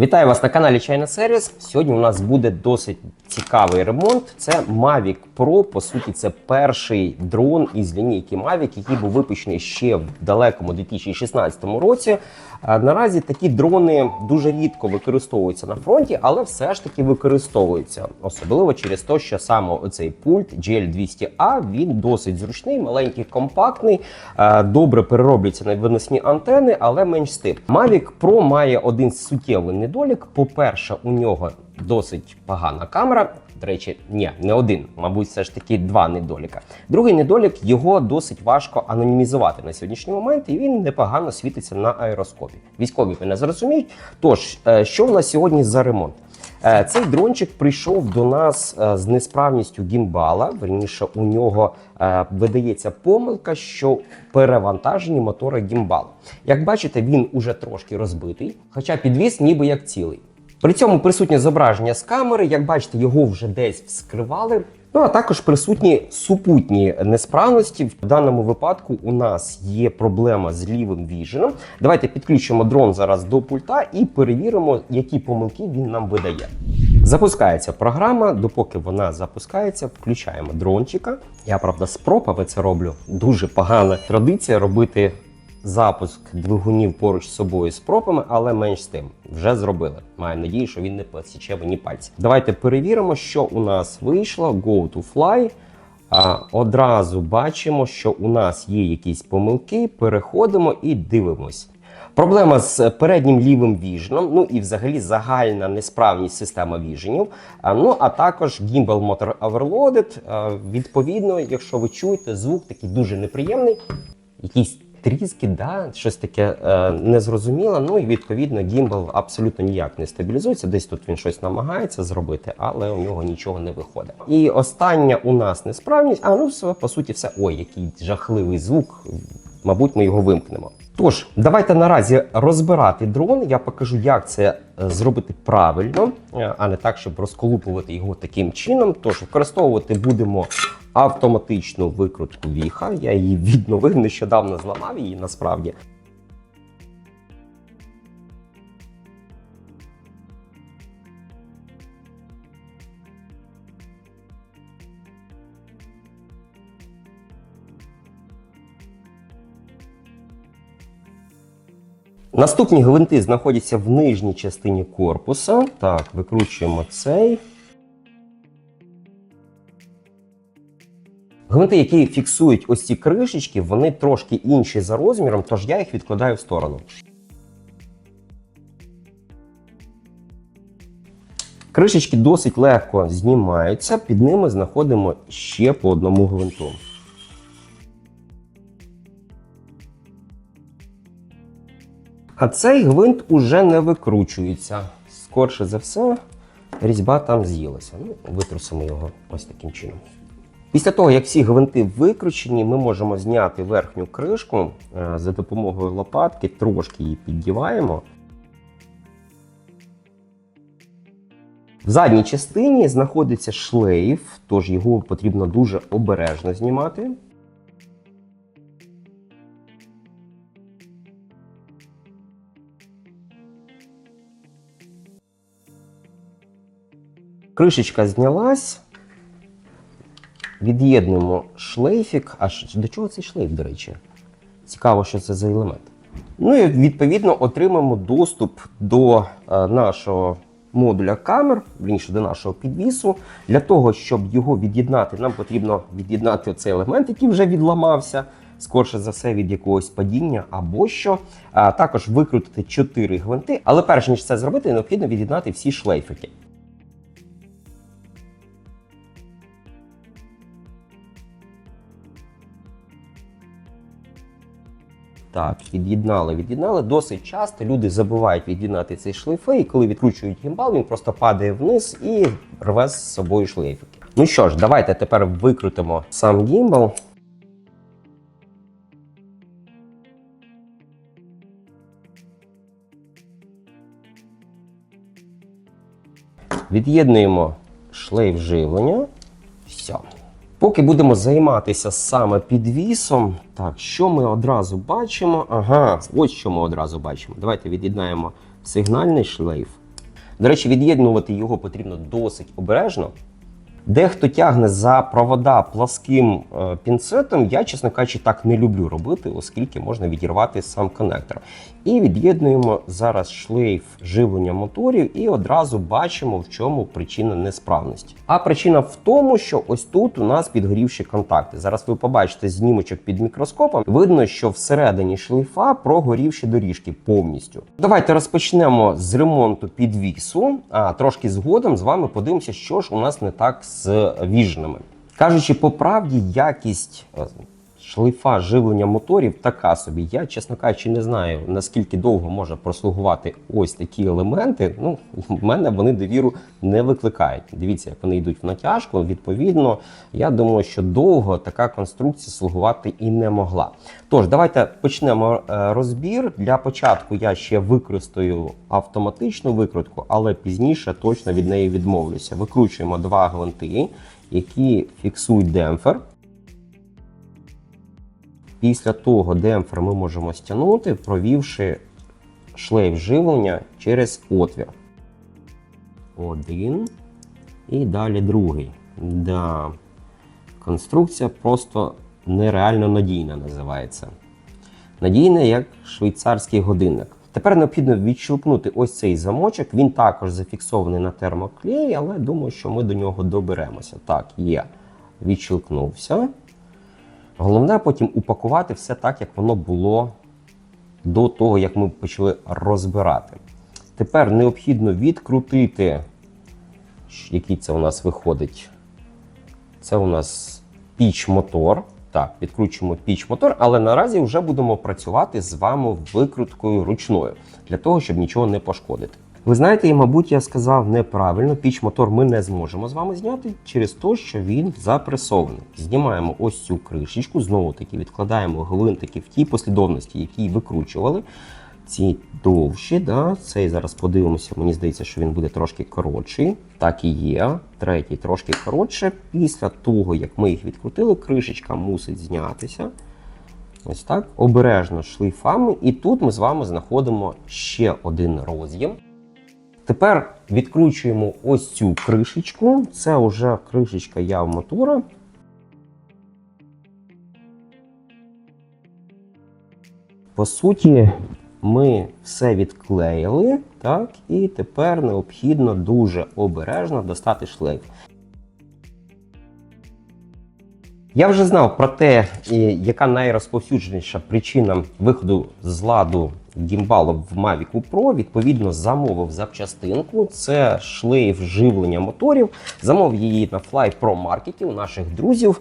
Вітаю вас на каналі Чайна Сервіс. Сьогодні у нас буде досить цікавий ремонт. Це Mavic Pro. По суті, це перший дрон із лінійки Mavic, який був випущений ще в далекому 2016 році. Наразі такі дрони дуже рідко використовуються на фронті, але все ж таки використовуються, особливо через те, що саме оцей пульт GL200A він досить зручний, маленький, компактний, добре перероблюється на виносні антени, але менш з тим. Mavic Pro має один суттєвий недолік. По-перше, у нього досить погана камера. До речі, ні, не один, мабуть, все ж таки два недоліка. Другий недолік його досить важко анонімізувати на сьогоднішній момент, і він непогано світиться на аероскопі. Військові мене зрозуміють. Тож, е, що в нас сьогодні за ремонт? Е, Цей дрончик прийшов до нас е, з несправністю гімбала. Верніше, у нього е, видається помилка, що перевантажені мотори гімбалу. Як бачите, він уже трошки розбитий, хоча підвіз ніби як цілий. При цьому присутнє зображення з камери. Як бачите, його вже десь вскривали. Ну а також присутні супутні несправності. В даному випадку у нас є проблема з лівим віженом. Давайте підключимо дрон зараз до пульта і перевіримо, які помилки він нам видає. Запускається програма. Допоки вона запускається, включаємо дрончика. Я правда з пропами це роблю. Дуже погана традиція робити запуск двигунів поруч з собою з пропами, але менш з тим вже зробили. Маю надію, що він не посіче мені пальці. Давайте перевіримо, що у нас вийшло. Go to fly. А, одразу бачимо, що у нас є якісь помилки. Переходимо і дивимось. Проблема з переднім лівим віженом, ну і взагалі загальна несправність системи віженів. Ну а також Gimbal Motor Overloaded. Відповідно, якщо ви чуєте, звук такий дуже неприємний, якісь тріски, да, щось таке е, незрозуміле. Ну і відповідно гімбал абсолютно ніяк не стабілізується. Десь тут він щось намагається зробити, але у нього нічого не виходить. І остання у нас несправність. А ну все по суті, все. Ой, який жахливий звук. Мабуть, ми його вимкнемо. Тож, давайте наразі розбирати дрон. Я покажу, як це е, зробити правильно, е, а не так, щоб розколупувати його таким чином. Тож використовувати будемо автоматичну викрутку віха. Я її відновив, нещодавно зламав її насправді. Наступні гвинти знаходяться в нижній частині корпуса. Так, викручуємо цей. Гвинти, які фіксують ось ці кришечки, вони трошки інші за розміром, тож я їх відкладаю в сторону. Кришечки досить легко знімаються, під ними знаходимо ще по одному гвинту. А цей гвинт уже не викручується. Скорше за все, різьба там з'їлася. Ну, витрусимо його ось таким чином. Після того, як всі гвинти викручені, ми можемо зняти верхню кришку е, за допомогою лопатки, трошки її піддіваємо. В задній частині знаходиться шлейф, тож його потрібно дуже обережно знімати. Кришечка знялась. Від'єднуємо шлейфік. А до чого цей шлейф, до речі? Цікаво, що це за елемент. Ну і відповідно отримаємо доступ до е, нашого модуля камер, вірніше до нашого підвісу. Для того, щоб його від'єднати, нам потрібно від'єднати цей елемент, який вже відламався. Скорше за все від якогось падіння або що. А також викрутити 4 гвинти. Але перш ніж це зробити, необхідно від'єднати всі шлейфики. Так, від'єднали, від'єднали. Досить часто люди забувають від'єднати цей шлейфи, і коли відкручують гімбал, він просто падає вниз і рве з собою шлейфики. Ну що ж, давайте тепер викрутимо сам гімбал. Від'єднуємо шлейф живлення. Все. Поки будемо займатися саме підвісом, так, що ми одразу бачимо? Ага, ось що ми одразу бачимо. Давайте від'єднаємо сигнальний шлейф. До речі, від'єднувати його потрібно досить обережно. Дехто тягне за провода пласким е, пінцетом. Я, чесно кажучи, так не люблю робити, оскільки можна відірвати сам коннектор. І від'єднуємо зараз шлейф живлення моторів, і одразу бачимо, в чому причина несправності. А причина в тому, що ось тут у нас підгорівші контакти. Зараз ви побачите знімочок під мікроскопом. Видно, що всередині шлейфа прогорівші доріжки повністю. Давайте розпочнемо з ремонту підвісу. А трошки згодом з вами подивимося, що ж у нас не так з віжними. Кажучи по правді, якість е, шлейфа живлення моторів така собі. Я, чесно кажучи, не знаю наскільки довго може прослугувати ось такі елементи. Ну, в мене вони довіру не викликають. Дивіться, як вони йдуть в натяжку. Відповідно, я думаю, що довго така конструкція слугувати і не могла. Тож, давайте почнемо е, розбір. Для початку я ще використаю автоматичну викрутку, але пізніше точно від неї відмовлюся. Викручуємо два гвинти, які фіксують демпфер. Після того демпфер ми можемо стягнути, провівши шлейф живлення через отвір. Один. І далі другий. Да. Конструкція просто нереально надійна називається. Надійна як швейцарський годинник. Тепер необхідно відщелкнути ось цей замочок. Він також зафіксований на термоклеї, але думаю, що ми до нього доберемося. Так, є. Відщелкнувся. Головне потім упакувати все так, як воно було до того, як ми почали розбирати. Тепер необхідно відкрутити, який це у нас виходить. Це у нас піч-мотор. Так, відкручуємо піч-мотор, але наразі вже будемо працювати з вами викруткою ручною, для того, щоб нічого не пошкодити. Ви знаєте, і, мабуть, я сказав неправильно, піч-мотор ми не зможемо з вами зняти через те, що він запресований. Знімаємо ось цю кришечку, знову таки відкладаємо гвинтики в тій послідовності, які викручували. Ці довші, да, цей зараз подивимося, мені здається, що він буде трошки коротший. Так і є. Третій трошки коротше. Після того, як ми їх відкрутили, кришечка мусить знятися. Ось так. Обережно шлейфами. І тут ми з вами знаходимо ще один роз'єм. Тепер відкручуємо ось цю кришечку. Це вже кришечка яв мотора. По суті, ми все відклеїли, так, і тепер необхідно дуже обережно достати шлейф. Я вже знав про те, яка найрозповсюдженіша причина виходу з ладу гімбалу в Mavic Pro. Відповідно, замовив запчастинку. Це шлейф живлення моторів. Замовив її на Fly Pro Market у наших друзів.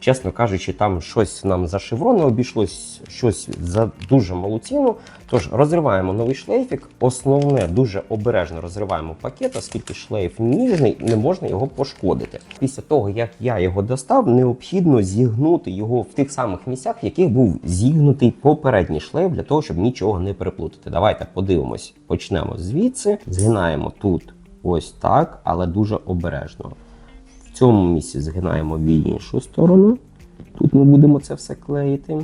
Чесно кажучи, там щось нам за шеврони обійшлось, щось за дуже малу ціну. Тож розриваємо новий шлейфік. Основне дуже обережно розриваємо пакет, оскільки шлейф ніжний, не можна його пошкодити. Після того, як я його достав, необхідно зігнути його в тих самих місцях, в яких був зігнутий попередній шлейф, для того, щоб нічого не переплутати. Давайте подивимось, почнемо звідси. Згинаємо тут ось так, але дуже обережно. В цьому місці згинаємо в іншу сторону. Тут ми будемо це все клеїти.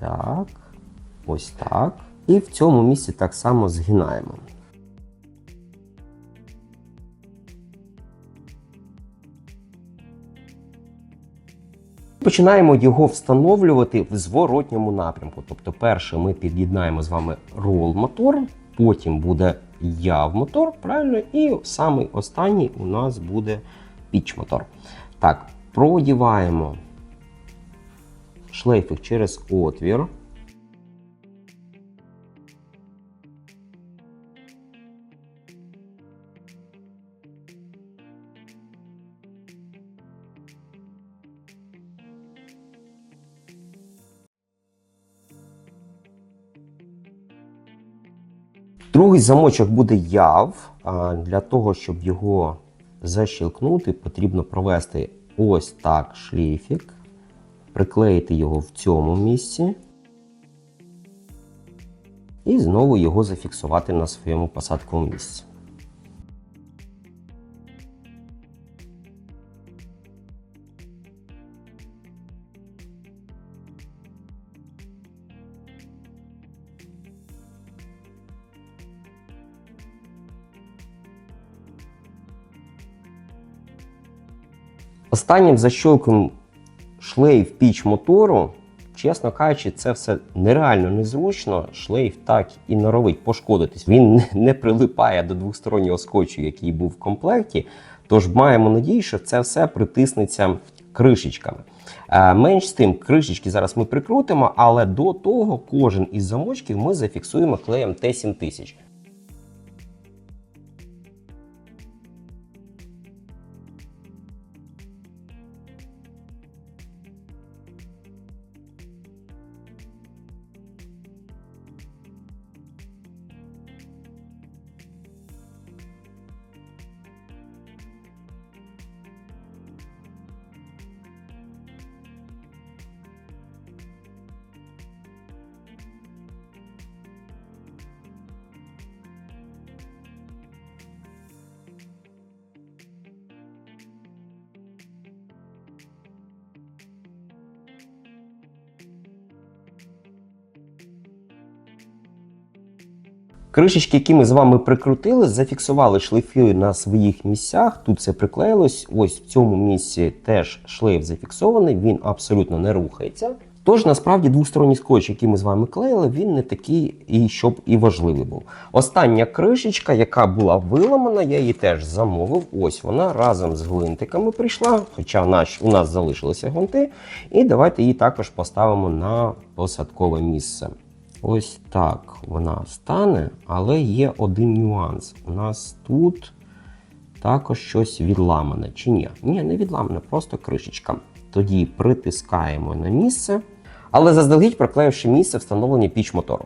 Так, ось так. І в цьому місці так само згинаємо. Починаємо його встановлювати в зворотньому напрямку. Тобто, перше ми під'єднаємо з вами рол-мотор, потім буде яв-мотор, правильно, і самий останній у нас буде піч-мотор. Так, продіваємо шлейфик через отвір. Другий замочок буде яв. Для того, щоб його защелкнути, потрібно провести ось так шліфік, приклеїти його в цьому місці і знову його зафіксувати на своєму посадковому місці. Останнім защолком шлейф піч мотору, чесно кажучи, це все нереально незручно. Шлейф так і норовить пошкодитись. Він не- прилипає до двостороннього скотчу, який був в комплекті. Тож маємо надію, що це все притиснеться кришечками. Е, Менш з тим, кришечки зараз ми прикрутимо, але до того кожен із замочків ми зафіксуємо клеєм Т7000. Кришечки, які ми з вами прикрутили, зафіксували шлейфи на своїх місцях. Тут це приклеїлось. Ось в цьому місці теж шлейф зафіксований, він абсолютно не рухається. Тож насправді двосторонній скотч, який ми з вами клеїли, він не такий і щоб і важливий був. Остання кришечка, яка була виламана, я її теж замовив. Ось вона разом з гвинтиками прийшла, хоча наш, у нас залишилися гвинти. І давайте її також поставимо на посадкове місце. Ось так вона стане, але є один нюанс. У нас тут також щось відламане. Чи ні? Ні, не відламане, просто кришечка. Тоді притискаємо на місце, але заздалегідь проклеївши місце встановлення піч мотору.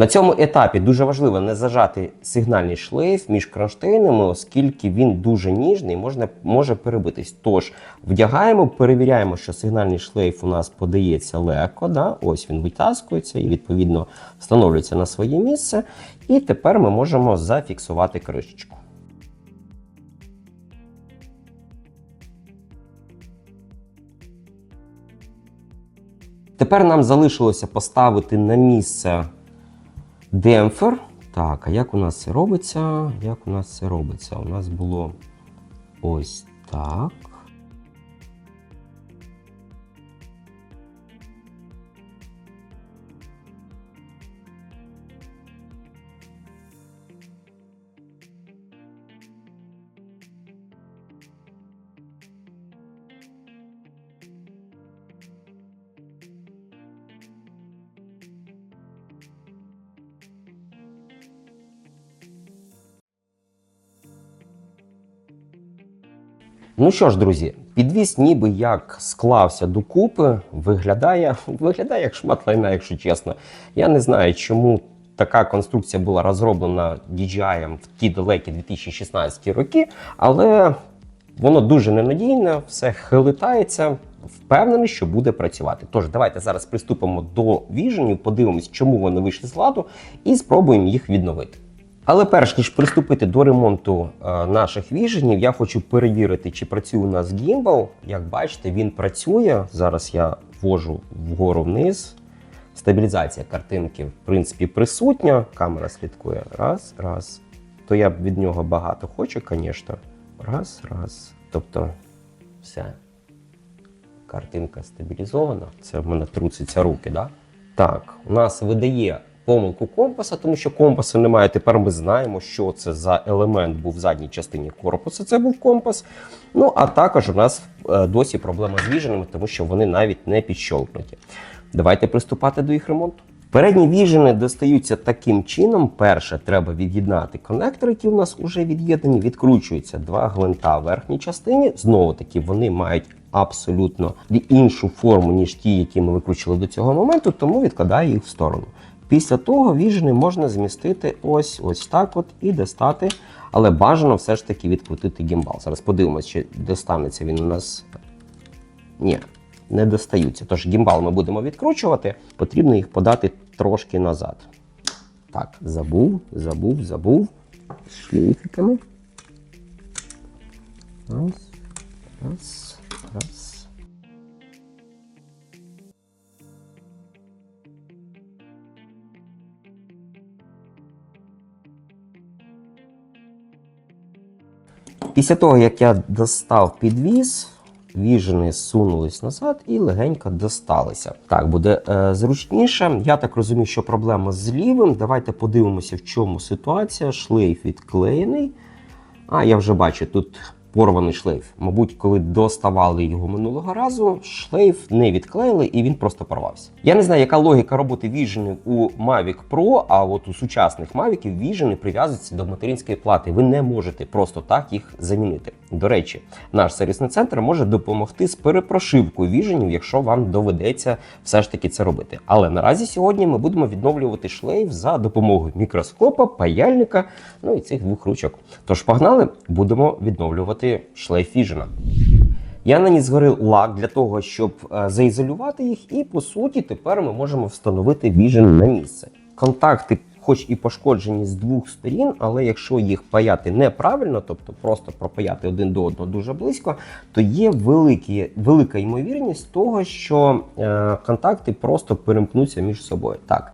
На цьому етапі дуже важливо не зажати сигнальний шлейф між кронштейнами, оскільки він дуже ніжний, можна, може перебитись. Тож вдягаємо, перевіряємо, що сигнальний шлейф у нас подається легко. Да? Ось він витаскується і відповідно встановлюється на своє місце. І тепер ми можемо зафіксувати кришечку. Тепер нам залишилося поставити на місце демпфер. Так, а як у нас це робиться? Як у нас це робиться? У нас було ось так. Ну що ж, друзі, підвіз ніби як склався докупи, виглядає, виглядає як шмат лайна, якщо чесно. Я не знаю, чому така конструкція була розроблена DJI в ті далекі 2016 роки, але воно дуже ненадійне, все хилитається. Впевнений, що буде працювати. Тож давайте зараз приступимо до віженів, подивимось, чому вони вийшли з ладу, і спробуємо їх відновити. Але перш ніж приступити до ремонту е, наших віженів, я хочу перевірити, чи працює у нас гімбал. Як бачите, він працює. Зараз я ввожу вгору вниз. Стабілізація картинки, в принципі, присутня. Камера слідкує. Раз, раз. То я від нього багато хочу, звісно. Раз, раз. Тобто, все. Картинка стабілізована. Це в мене трусяться руки, да? Так, у нас видає помилку компаса, тому що компасу немає. Тепер ми знаємо, що це за елемент був в задній частині корпусу. Це був компас. Ну а також у нас е, досі проблема з віженими, тому що вони навіть не підщолкнуті. Давайте приступати до їх ремонту. Передні віжени достаються таким чином. Перше, треба від'єднати конектори, які у нас вже від'єднані. Відкручуються два гвинта в верхній частині. Знову таки, вони мають абсолютно іншу форму, ніж ті, які ми викручили до цього моменту, тому відкладаю їх в сторону. Після того віжени можна змістити ось ось так от і достати, але бажано все ж таки відкрутити гімбал. Зараз подивимось, чи достанеться він у нас. Ні, не достаються. Тож гімбал ми будемо відкручувати, потрібно їх подати трошки назад. Так, забув, забув, забув. З шлейфиками. Раз, раз, раз. Після того, як я достав підвіз, віжини сунулись назад і легенько досталися. Так, буде е, зручніше. Я так розумію, що проблема з лівим. Давайте подивимося, в чому ситуація. Шлейф відклеєний. А, я вже бачу, тут порваний шлейф. Мабуть, коли доставали його минулого разу, шлейф не відклеїли і він просто порвався. Я не знаю, яка логіка роботи віжени у Mavic Pro, а от у сучасних Mavic віжени прив'язуються до материнської плати. Ви не можете просто так їх замінити. До речі, наш сервісний центр може допомогти з перепрошивкою віженів, якщо вам доведеться все ж таки це робити. Але наразі сьогодні ми будемо відновлювати шлейф за допомогою мікроскопа, паяльника, ну і цих двох ручок. Тож погнали, будемо відновлювати шлейф віжена. Я наніс згори лак для того, щоб е, заізолювати їх, і по суті тепер ми можемо встановити віжен на місце. Контакти, хоч і пошкоджені з двох сторін, але якщо їх паяти неправильно, тобто просто пропаяти один до одного дуже близько, то є великі, велика ймовірність того, що е, контакти просто перемкнуться між собою. Так.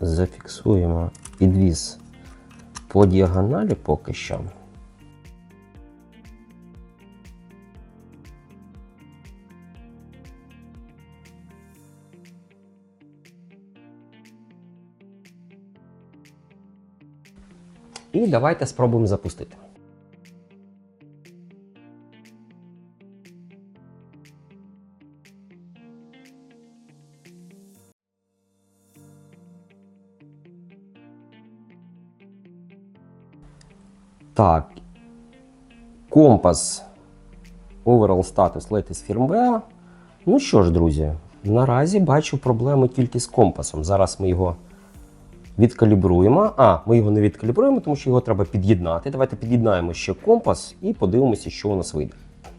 Зафіксуємо підвіз по діагоналі поки що. І давайте спробуємо запустити. Так. Компас Overall Status Latest Firmware. Ну що ж, друзі, наразі бачу проблеми тільки з компасом. Зараз ми його відкалібруємо. А, ми його не відкалібруємо, тому що його треба під'єднати. Давайте під'єднаємо ще компас і подивимося, що у нас вийде.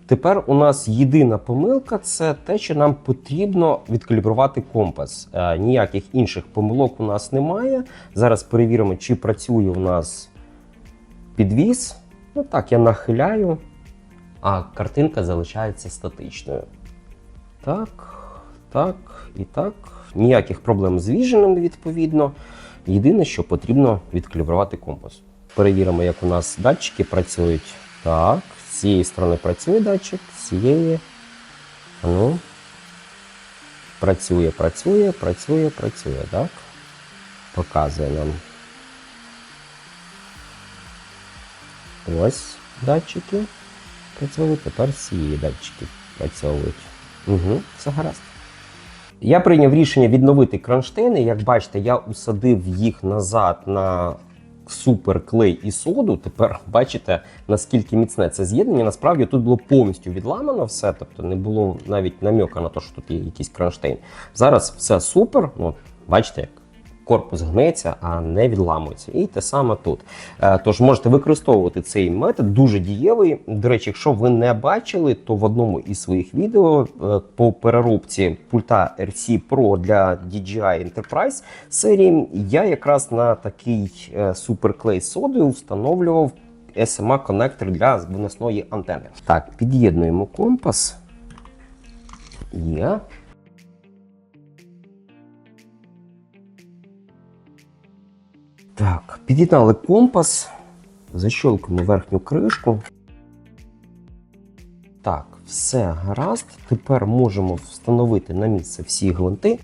Тепер у нас єдина помилка це те, що нам потрібно відкалібрувати компас. Е, ніяких інших помилок у нас немає. Зараз перевіримо, чи працює у нас підвіз. Ну так, я нахиляю, а картинка залишається статичною. Так, так і так. Ніяких проблем з віженим, відповідно. Єдине, що потрібно відкалібрувати компас. Перевіримо, як у нас датчики працюють. Так, з цієї сторони працює датчик, з цієї. Ну, працює, працює, працює, працює, так? Показує нам. Ось датчики працюють, тепер ці датчики працюють. Угу, все гаразд. Я прийняв рішення відновити кронштейни. Як бачите, я усадив їх назад на суперклей і соду. Тепер бачите, наскільки міцне це з'єднання. Насправді тут було повністю відламано все, тобто не було навіть намека на те, що тут є якийсь кронштейн. Зараз все супер. От, бачите, корпус гнеться, а не відламується. І те саме тут. Е, Тож можете використовувати цей метод, дуже дієвий. До речі, якщо ви не бачили, то в одному із своїх відео е, по переробці пульта RC Pro для DJI Enterprise серії я якраз на такий е, суперклей содою встановлював SMA коннектор для виносної антени. Так, під'єднуємо компас. Є. Так, під'єднали компас, защолкуємо верхню кришку. Так, все гаразд. Тепер можемо встановити на місце всі гвинти.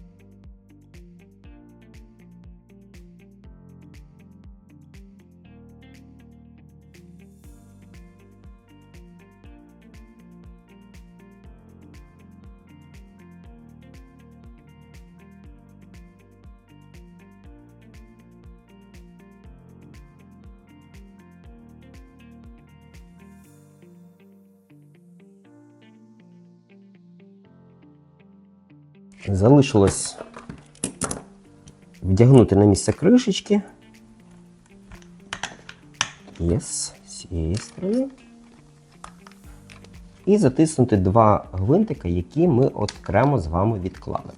Залишилось вдягнути на місце кришечки. Єс, з цієї сторони. І затиснути два гвинтика, які ми окремо з вами відклали.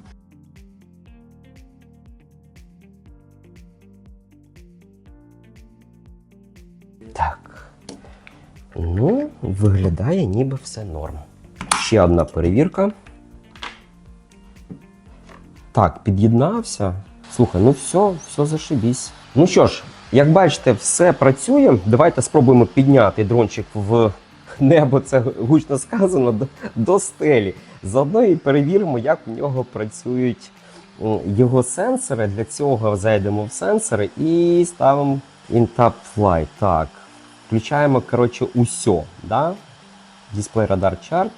Так. Ну, виглядає ніби все норм. Ще одна перевірка. Так, під'єднався. Слухай, ну все, все зашибісь. Ну що ж, як бачите, все працює. Давайте спробуємо підняти дрончик в небо. Це гучно сказано до, до стелі. Заодно і перевіримо, як у нього працюють його сенсори. Для цього зайдемо в сенсори і ставимо InTap Fly. Так, включаємо коротше усьо. Да? Дисплей радар чарт.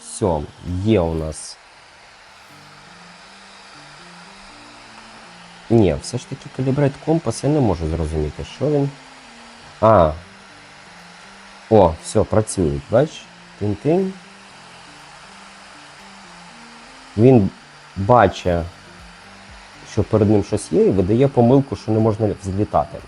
Все, є у нас. Ні, все ж таки калібрейт компас я не можу зрозуміти, що він. А. О, все, працює, бачиш? Тин-тин. Він бачить, що перед ним щось є, і видає помилку, що не можна взлітати.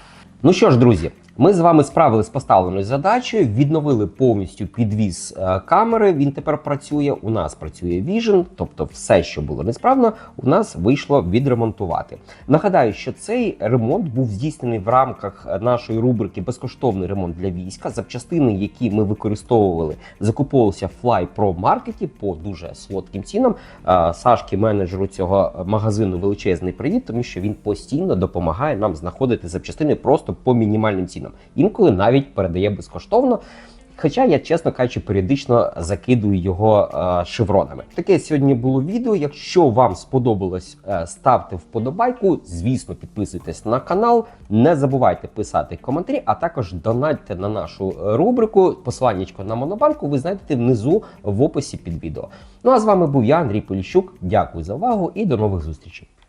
Ну що ж, друзі, ми з вами справилися з поставленою задачею, відновили повністю підвіз е, камери. Він тепер працює. У нас працює Vision, тобто все, що було несправно, у нас вийшло відремонтувати. Нагадаю, що цей ремонт був здійснений в рамках нашої рубрики Безкоштовний ремонт для війська. Запчастини, які ми використовували, закуповувалися в Fly Pro маркеті по дуже солодким цінам. Е, Сашки, менеджеру цього магазину, величезний привіт, тому що він постійно допомагає нам знаходити запчастини просто по мінімальним цінам. Інколи навіть передає безкоштовно. Хоча я, чесно кажучи, періодично закидую його е, шевронами. Таке сьогодні було відео. Якщо вам сподобалось, е, ставте вподобайку. Звісно, підписуйтесь на канал. Не забувайте писати коментарі, а також донатьте на нашу рубрику. Посиланнячко на монобанку ви знайдете внизу в описі під відео. Ну а з вами був я, Андрій Поліщук. Дякую за увагу і до нових зустрічей.